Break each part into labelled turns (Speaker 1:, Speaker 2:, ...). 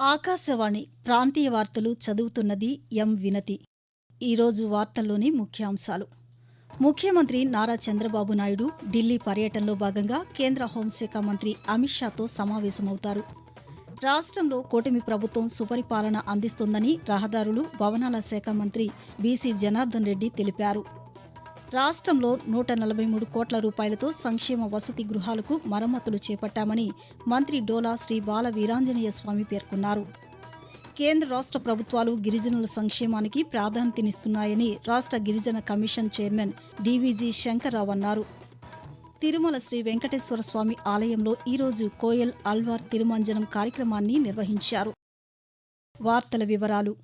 Speaker 1: ఆకాశవాణి ప్రాంతీయ వార్తలు చదువుతున్నది ఎం వినతి. ఈరోజు వార్తల్లోని ముఖ్యాంశాలు. ముఖ్యమంత్రి నారా చంద్రబాబు నాయుడు ఢిల్లీ పర్యటనలో భాగంగా కేంద్ర హోంశాఖ మంత్రి అమిత్ షాతో సమావేశమవుతారు. రాష్ట్రంలో కూటమి ప్రభుత్వం సుపరిపాలన అందిస్తోందని రహదారులు భవనాల శాఖ మంత్రి బీసీ జనార్దన్ రెడ్డి తెలిపారు. రాష్ట్రంలో నూట నలభై మూడు కోట్ల రూపాయలతో సంక్షేమ వసతి గృహాలకు మరమ్మతులు చేపట్టామని మంత్రి డోలా శ్రీ బాల వీరాంజనేయ స్వామి పేర్కొన్నారు. కేంద్ర రాష్ట్ర ప్రభుత్వాలు గిరిజనుల సంక్షేమానికి ప్రాధాన్యతనిస్తున్నాయని రాష్ట్ర గిరిజన కమిషన్ చైర్మన్ డీవీజీ శంకర్రావు అన్నారు. తిరుమల శ్రీ వెంకటేశ్వర స్వామి ఆలయంలో ఈరోజు కోయల్ అల్వార్ తిరుమంజనం కార్యక్రమాన్ని నిర్వహించారు. వార్తల వివరాలు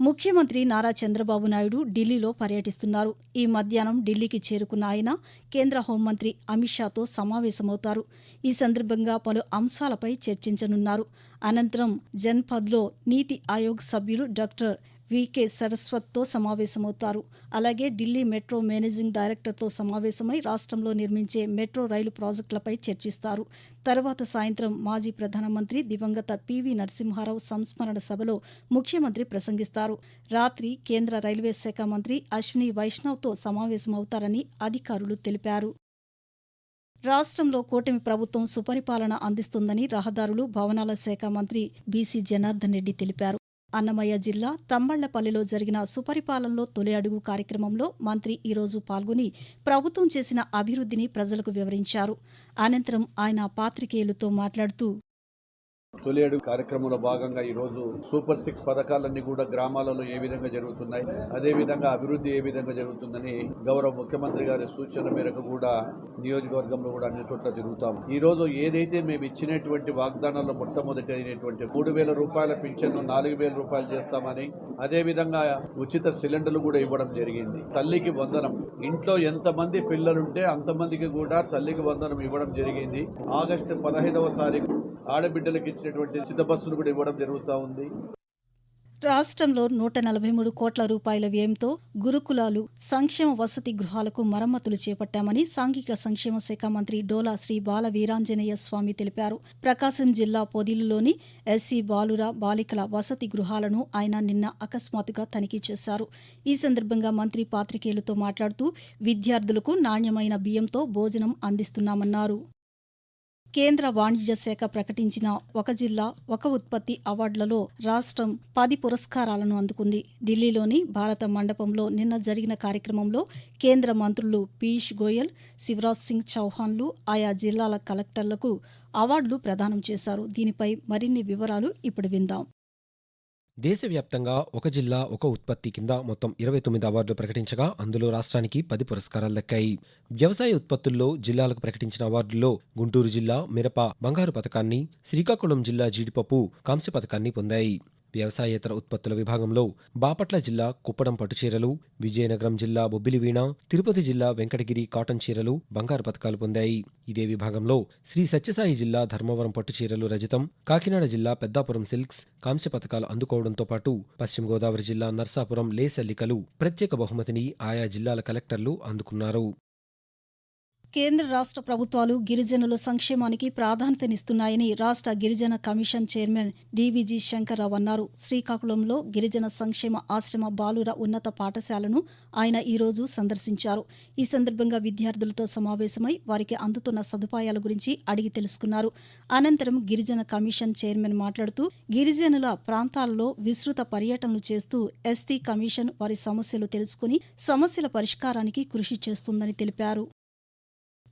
Speaker 1: ముఖ్యమంత్రి నారా చంద్రబాబు నాయుడు ఢిల్లీలో పర్యటిస్తున్నారు. ఈ మధ్యాహ్నం ఢిల్లీకి చేరుకున్న ఆయన కేంద్ర హోంమంత్రి అమిత్ షాతో సమావేశమవుతారు. ఈ సందర్భంగా పలు అంశాలపై చర్చించనున్నారు. అనంతరం జన్పథ్లో నీతి ఆయోగ్ సభ్యులు డాక్టర్ వికే సరస్వత్తో సమావేశమవుతారు. అలాగే ఢిల్లీ మెట్రో మేనేజింగ్ డైరెక్టర్తో సమావేశమై రాష్ట్రంలో నిర్మించే మెట్రో రైలు ప్రాజెక్టులపై చర్చిస్తారు. తర్వాత సాయంత్రం మాజీ ప్రధానమంత్రి దివంగత పివి నరసింహారావు సంస్మరణ సభలో ముఖ్యమంత్రి ప్రసంగిస్తారు. రాత్రి కేంద్ర రైల్వే శాఖ మంత్రి అశ్విని వైష్ణవ్తో సమావేశమవుతారని అధికారులు తెలిపారు. రాష్ట్రంలో కూటమి ప్రభుత్వం సుపరిపాలన అందిస్తుందని రహదారులు భవనాల శాఖ మంత్రి బీసీ జనార్దన్ రెడ్డి తెలిపారు. అన్నమయ్య జిల్లా తంబళ్ళపల్లిలో జరిగిన సుపరిపాలనలో తొలి అడుగు కార్యక్రమంలో మంత్రి ఈరోజు పాల్గొని ప్రభుత్వం చేసిన అభివృద్ధిని ప్రజలకు వివరించారు. అనంతరం ఆయన పాత్రికేయులతో మాట్లాడుతూ
Speaker 2: తొలి కార్యక్రమంలో భాగంగా ఈ రోజు సూపర్ సిక్స్ పథకాలన్నీ కూడా గ్రామాలలో ఏ విధంగా జరుగుతున్నాయి అదే విధంగా అభివృద్ధి ఏ విధంగా జరుగుతుందని గౌరవ ముఖ్యమంత్రి గారి సూచన మేరకు కూడా నియోజకవర్గంలో కూడా అన్ని చోట్ల తిరుగుతాం. ఈ రోజు ఏదైతే మేము ఇచ్చినటువంటి వాగ్దానాల్లో మొట్టమొదటి అయినటువంటి మూడు వేల రూపాయల పింఛన్ను నాలుగు వేల రూపాయలు చేస్తామని అదే విధంగా ఉచిత సిలిండర్లు కూడా ఇవ్వడం జరిగింది. తల్లికి వందనం. ఇంట్లో ఎంతమంది పిల్లలుంటే అంతమందికి కూడా తల్లికి వందనం ఇవ్వడం జరిగింది. ఆగస్టు పదహైదవ తారీఖు ఆడబిడ్డలకు ఇచ్చినటువంటి ఉచిత కూడా ఇవ్వడం జరుగుతూ ఉంది.
Speaker 1: రాష్ట్రంలో నూట నలభై మూడు కోట్ల రూపాయల వ్యయంతో గురుకులాలు సంక్షేమ వసతి గృహాలకు మరమ్మతులు చేపట్టామని సాంఘిక సంక్షేమ శాఖ మంత్రి డోలా శ్రీ బాల వీరాంజనేయ స్వామి తెలిపారు. ప్రకాశం జిల్లా పొదిలులోని ఎస్సీ బాలుర బాలికల వసతి గృహాలను ఆయన నిన్న అకస్మాత్తుగా తనిఖీ చేశారు. ఈ సందర్భంగా మంత్రి పాత్రికేయులతో మాట్లాడుతూ విద్యార్థులకు నాణ్యమైన బియ్యంతో భోజనం అందిస్తున్నామన్నారు. కేంద్ర వాణిజ్య శాఖ ప్రకటించిన ఒక జిల్లా ఒక ఉత్పత్తి అవార్డులలో రాష్ట్రం పది పురస్కారాలను అందుకుంది. ఢిల్లీలోని భారత మండపంలో నిన్న జరిగిన కార్యక్రమంలో కేంద్ర మంత్రులు పీయూష్ గోయల్ శివరాజ్ సింగ్ చౌహాన్లు ఆయా జిల్లాల కలెక్టర్లకు అవార్డులు ప్రదానం చేశారు. దీనిపై మరిన్ని వివరాలు ఇప్పుడు విందాం.
Speaker 3: దేశవ్యాప్తంగా ఒక జిల్లా ఒక ఉత్పత్తి కింద మొత్తం ఇరవై తొమ్మిది అవార్డులు ప్రకటించగా అందులో రాష్ట్రానికి పది పురస్కారాలు దక్కాయి. వ్యవసాయ ఉత్పత్తుల్లో జిల్లాలకు ప్రకటించిన అవార్డుల్లో గుంటూరు జిల్లా మిరప బంగారు పథకాన్ని శ్రీకాకుళం జిల్లా జీడిపప్పు కాంస్య పథకాన్ని పొందాయి. వ్యవసాయేతర ఉత్పత్తుల విభాగంలో బాపట్ల జిల్లా కుప్పడం పట్టుచీరలు విజయనగరం జిల్లా బొబ్బిలివీణ తిరుపతి జిల్లా వెంకటగిరి కాటన్ చీరలు బంగారు పథకాలు పొందాయి. ఇదే విభాగంలో శ్రీ సత్యసాయి జిల్లా ధర్మవరం పట్టుచీరలు రజతం కాకినాడ జిల్లా పెద్దాపురం సిల్క్స్ కాంస్య పథకాలు అందుకోవడంతో పాటు పశ్చిమ గోదావరి జిల్లా నర్సాపురం లేసల్లికలు ప్రత్యేక బహుమతిని ఆయా జిల్లాల కలెక్టర్లు అందుకున్నారు.
Speaker 1: కేంద్ర రాష్ట్ర ప్రభుత్వాలు గిరిజనుల సంక్షేమానికి ప్రాధాన్యతనిస్తున్నాయని రాష్ట్ర గిరిజన కమిషన్ చైర్మన్ డీవీజీ శంకర్రావు అన్నారు. శ్రీకాకుళంలో గిరిజన సంక్షేమ ఆశ్రమ బాలుర ఉన్నత పాఠశాలను ఆయన ఈరోజు సందర్శించారు. ఈ సందర్భంగా విద్యార్థులతో సమావేశమై వారికి అందుతున్న సదుపాయాల గురించి అడిగి తెలుసుకున్నారు. అనంతరం గిరిజన కమిషన్ చైర్మన్ మాట్లాడుతూ గిరిజనుల ప్రాంతాల్లో విస్తృత పర్యటనలు చేస్తూ ఎస్టీ కమిషన్ వారి సమస్యలు తెలుసుకుని సమస్యల పరిష్కారానికి కృషి చేస్తుందని తెలిపారు.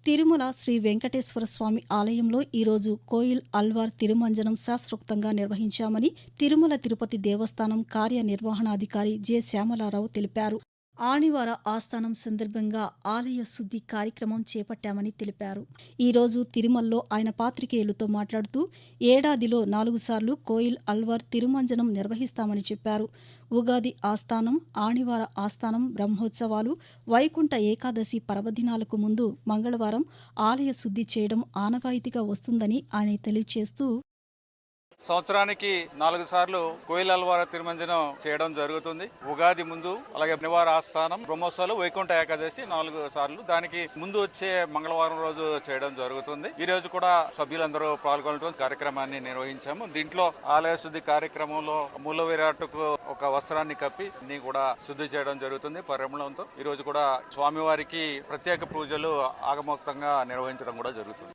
Speaker 1: తిరుమల శ్రీ వెంకటేశ్వర స్వామి ఆలయంలో ఈరోజు కోయిల్ అల్వార్ తిరుమంజనం శాస్త్రోక్తంగా నిర్వహించామని తిరుమల తిరుపతి దేవస్థానం కార్యనిర్వహణాధికారి జె. శ్యామలారావు తెలిపారు. ఆణివార ఆస్థానం సందర్భంగా ఆలయ శుద్ధి కార్యక్రమం చేపట్టామని తెలిపారు. ఈరోజు తిరుమలలో ఆయన పాత్రికేయులతో మాట్లాడుతూ ఏడాదిలో నాలుగు సార్లు కోయిల్ అల్వార్ తిరుమంజనం నిర్వహిస్తామని చెప్పారు. ఉగాది ఆస్థానం ఆణివార ఆస్థానం బ్రహ్మోత్సవాలు వైకుంఠ ఏకాదశి పర్వదినాలకు ముందు మంగళవారం ఆలయ శుద్ధి చేయడం ఆనవాయితీగా వస్తుందని ఆయన తెలియచేస్తూ
Speaker 4: సంవత్సరానికి నాలుగు సార్లు కోయిల అల్వార తిరుమంజనం చేయడం జరుగుతుంది. ఉగాది ముందు అలాగే నివార ఆస్థానం బ్రహ్మోత్సవాలు వైకుంఠ ఏకాదశి నాలుగు సార్లు. దానికి ముందు వచ్చే మంగళవారం రోజు చేయడం జరుగుతుంది. ఈ రోజు కూడా సభ్యులందరూ పాల్గొనడం కార్యక్రమాన్ని నిర్వహించాము. దీంట్లో ఆలయ శుద్ధి కార్యక్రమంలో మూల విరాట్టుకు ఒక వస్త్రాన్ని కప్పి కూడా శుద్ధి చేయడం జరుగుతుంది పరిమళంతో. ఈ రోజు కూడా స్వామివారికి ప్రత్యేక పూజలు ఆగమోక్తంగా నిర్వహించడం కూడా జరుగుతుంది.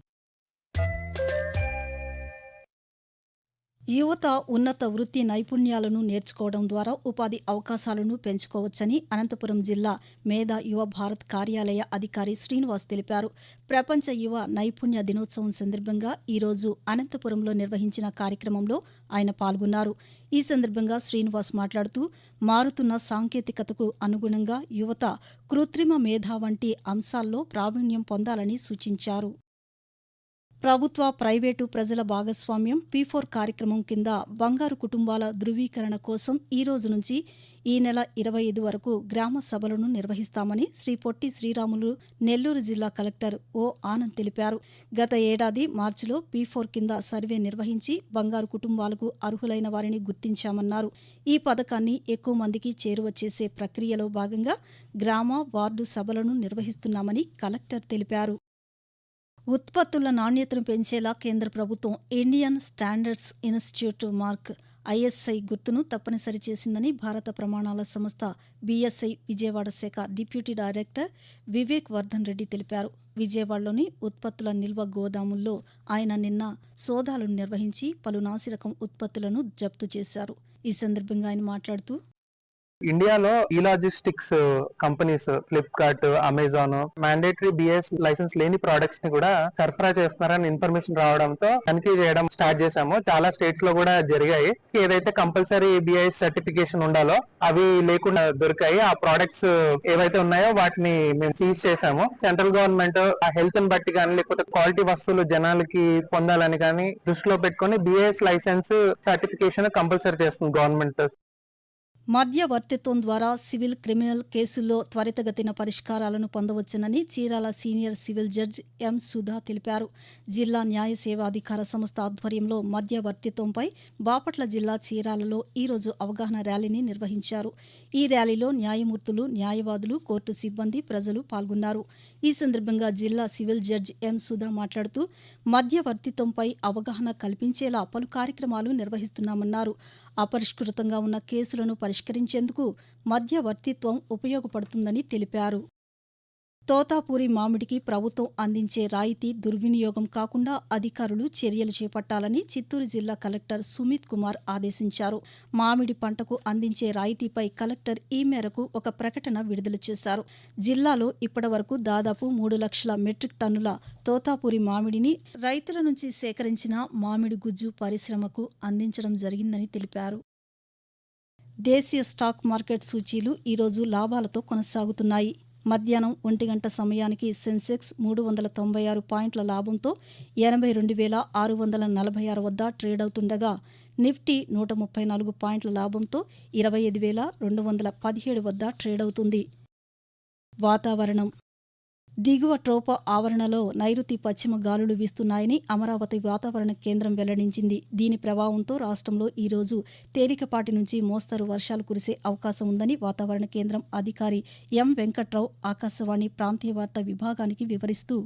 Speaker 1: యువత ఉన్నత వృత్తి నైపుణ్యాలను నేర్చుకోవడం ద్వారా ఉపాధి అవకాశాలను పెంచుకోవచ్చని అనంతపురం జిల్లా మేధా యువ భారత్ కార్యాలయ అధికారి శ్రీనివాస్ తెలిపారు. ప్రపంచ యువ నైపుణ్య దినోత్సవం సందర్భంగా ఈరోజు అనంతపురంలో నిర్వహించిన కార్యక్రమంలో ఆయన పాల్గొన్నారు. ఈ సందర్భంగా శ్రీనివాస్ మాట్లాడుతూ మారుతున్న సాంకేతికతకు అనుగుణంగా యువత కృత్రిమ మేధ వంటి అంశాల్లో ప్రావీణ్యం పొందాలని సూచించారు. ప్రభుత్వ ప్రైవేటు ప్రజల భాగస్వామ్యం పీ ఫోర్ కార్యక్రమం కింద బంగారు కుటుంబాల ధృవీకరణ కోసం ఈ రోజు నుంచి ఈ నెల ఇరవై ఐదు వరకు గ్రామ సభలను నిర్వహిస్తామని శ్రీ పొట్టి శ్రీరాములు నెల్లూరు జిల్లా కలెక్టర్ ఓ ఆనంద్ తెలిపారు. గత ఏడాది మార్చిలో పీ ఫోర్ కింద సర్వే నిర్వహించి బంగారు కుటుంబాలకు అర్హులైన వారిని గుర్తించామన్నారు. ఈ పథకాన్ని ఎక్కువ మందికి చేరువ చేసే ప్రక్రియలో భాగంగా గ్రామ వార్డు సభలను నిర్వహిస్తున్నామని కలెక్టర్ తెలిపారు. ఉత్పత్తుల నాణ్యతను పెంచేలా కేంద్ర ప్రభుత్వం Indian standards institute mark ISI గుర్తును తప్పనిసరి చేసిందని భారత ప్రమాణాల సంస్థ బీఎస్ఐ విజయవాడ శాఖ డిప్యూటీ డైరెక్టర్ వివేక్ వర్ధన్ రెడ్డి తెలిపారు. విజయవాడలోని ఉత్పత్తుల నిల్వ గోదాముల్లో ఆయన నిన్న సోదాలను నిర్వహించి పలు నాసిరకం ఉత్పత్తులను జప్తు చేశారు. ఈ సందర్భంగా ఆయన మాట్లాడుతూ
Speaker 5: ఇండియాలో ఈ logistics companies Flipkart Amazon mandatory BS license లేని ప్రొడక్ట్స్ని కూడా సరఫరా చేస్తున్నారని ఇన్ఫర్మేషన్ రావడంతో తనిఖీ చేయడం స్టార్ట్ చేశాము. చాలా స్టేట్స్లో కూడా జరిగాయి. ఏదైతే కంపల్సరీ బిఐఎస్ సర్టిఫికేషన్ ఉండాలో అవి లేకుండా దొరికాయి. ఆ ప్రొడక్ట్స్ uh, ఏవైతే ఉన్నాయో వాటిని మేము సీజ్ చేశాము. సెంట్రల్ గవర్నమెంట్ ఆ హెల్త్ని బట్టి కానీ లేకపోతే క్వాలిటీ వస్తువులు జనాలకి పొందాలని కానీ దృష్టిలో పెట్టుకొని బిఐఎస్ లైసెన్స్ సర్టిఫికేషన్ కంపల్సరీ చేస్తుంది గవర్నమెంట్
Speaker 1: మధ్యవర్తిత్వం ద్వారా సివిల్ క్రిమినల్ కేసుల్లో త్వరితగతిన పరిష్కారాలను పొందవచ్చునని Chirala senior civil judge M Sudha తెలిపారు. జిల్లా న్యాయ సేవాధికార సంస్థ ఆధ్వర్యంలో మధ్యవర్తిత్వంపై బాపట్ల జిల్లా చీరాలలో ఈరోజు అవగాహన ర్యాలీని నిర్వహించారు. ఈ ర్యాలీలో న్యాయమూర్తులు న్యాయవాదులు కోర్టు సిబ్బంది ప్రజలు పాల్గొన్నారు. ఈ సందర్భంగా జిల్లా సివిల్ జడ్జ్ ఎం సుధా మాట్లాడుతూ మధ్యవర్తిత్వంపై అవగాహన కల్పించేలా పలు కార్యక్రమాలు నిర్వహిస్తున్నామన్నారు. అపరిష్కృతంగా ఉన్న కేసులను పరిష్కరించేందుకు మధ్యవర్తిత్వం ఉపయోగపడుతుందని తెలిపారు. తోతాపూరి మామిడికి ప్రభుత్వం అందించే రాయితీ దుర్వినియోగం కాకుండా అధికారులు చర్యలు చేపట్టాలని చిత్తూరు జిల్లా కలెక్టర్ సుమిత్ కుమార్ ఆదేశించారు. మామిడి పంటకు అందించే రాయితీపై కలెక్టర్ ఈ మేరకు ఒక ప్రకటన విడుదల చేశారు. జిల్లాలో ఇప్పటివరకు దాదాపు మూడు లక్షల మెట్రిక్ టన్నుల తోతాపూరి మామిడిని రైతుల నుంచి సేకరించిన మామిడి గుజ్జు పరిశ్రమకు అందించడం జరిగిందని తెలిపారు. దేశీయ స్టాక్ మార్కెట్ సూచీలు ఈరోజు లాభాలతో కొనసాగుతున్నాయి. మధ్యాహ్నం ఒంటి గంట సమయానికి సెన్సెక్స్ మూడు వందల తొంభై ఆరు పాయింట్ల లాభంతో ఎనభై రెండు వేల ఆరు వందల నలభై ఆరు వద్ద ట్రేడ్ అవుతుండగా నిఫ్టీ నూట ముప్పై నాలుగు పాయింట్ల లాభంతో ఇరవై ఐదు వేల రెండు వందల పదిహేడు వద్ద ట్రేడ్ అవుతుంది. వాతావరణం దిగువ ట్రోపా ఆవరణలో నైరుతి పశ్చిమ గాలులు వీస్తున్నాయని అమరావతి వాతావరణ కేంద్రం వెల్లడించింది. దీని ప్రభావంతో రాష్ట్రంలో ఈరోజు తేలికపాటి నుంచి మోస్తరు వర్షాలు కురిసే అవకాశం ఉందని వాతావరణ కేంద్రం అధికారి ఎం వెంకట్రావు ఆకాశవాణి ప్రాంతీయ వార్త విభాగానికి వివరిస్తూ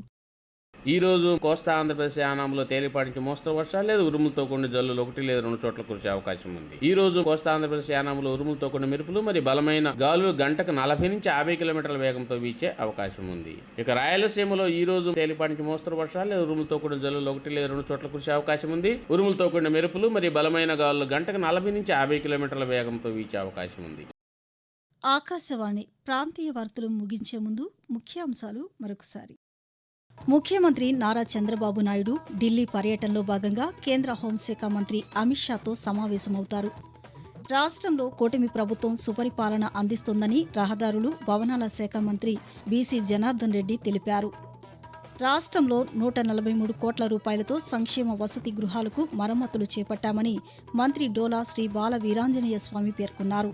Speaker 6: ఈరోజు కోస్తా ఆంధ్రప్రదేశ్ యానాంలో తేలిపాటి నుంచి మోస్తరు వర్షాలు లేదా ఉరుములతో కొన్ని జల్లులు ఒకటి లేదా రెండు చోట్ల కురిసే అవకాశం ఉంది. ఈ రోజు కోస్తా ఆంధ్రప్రదేశ్ యానాంలో ఉరుములతో కొన్ని మెరుపులు మరి బలమైన గాలులు గంటకు నలభై నుంచి యాభై కిలోమీటర్ల వేగంతో వీచే అవకాశం ఉంది. ఇక రాయలసీమలో ఈ రోజు తేలిపాటి నుంచి మోస్తరు వర్షాలు లేదా ఉరుములతో కూడిన జల్లులు ఒకటి లేదా రెండు చోట్ల కురిసే అవకాశం ఉంది. ఉరుములతో కూడిన మెరుపులు మరి బలమైన గాలులు గంటకు నలభై నుంచి యాభై కిలోమీటర్ల వేగంతో వీచే అవకాశం ఉంది.
Speaker 1: ఆకాశవాణి ప్రాంతీయ వార్తలు ముగించే ముందు ముఖ్యాంశాలు మరొకసారి. ముఖ్యమంత్రి నారా చంద్రబాబు నాయుడు ఢిల్లీ పర్యటనలో భాగంగా కేంద్ర హోంశాఖ మంత్రి అమిత్ షాతో సమావేశమవుతారు. రాష్ట్రంలో కూటమి ప్రభుత్వం సుపరిపాలన అందిస్తుందని రహదారులు భవనాల శాఖ మంత్రి బీసీ జనార్దన్ రెడ్డి తెలిపారు. రాష్ట్రంలో నూట నలభై మూడు కోట్ల రూపాయలతో సంక్షేమ వసతి గృహాలకు మరమ్మతులు చేపట్టామని మంత్రి డోలా శ్రీ బాల వీరాంజనేయ స్వామి పేర్కొన్నారు.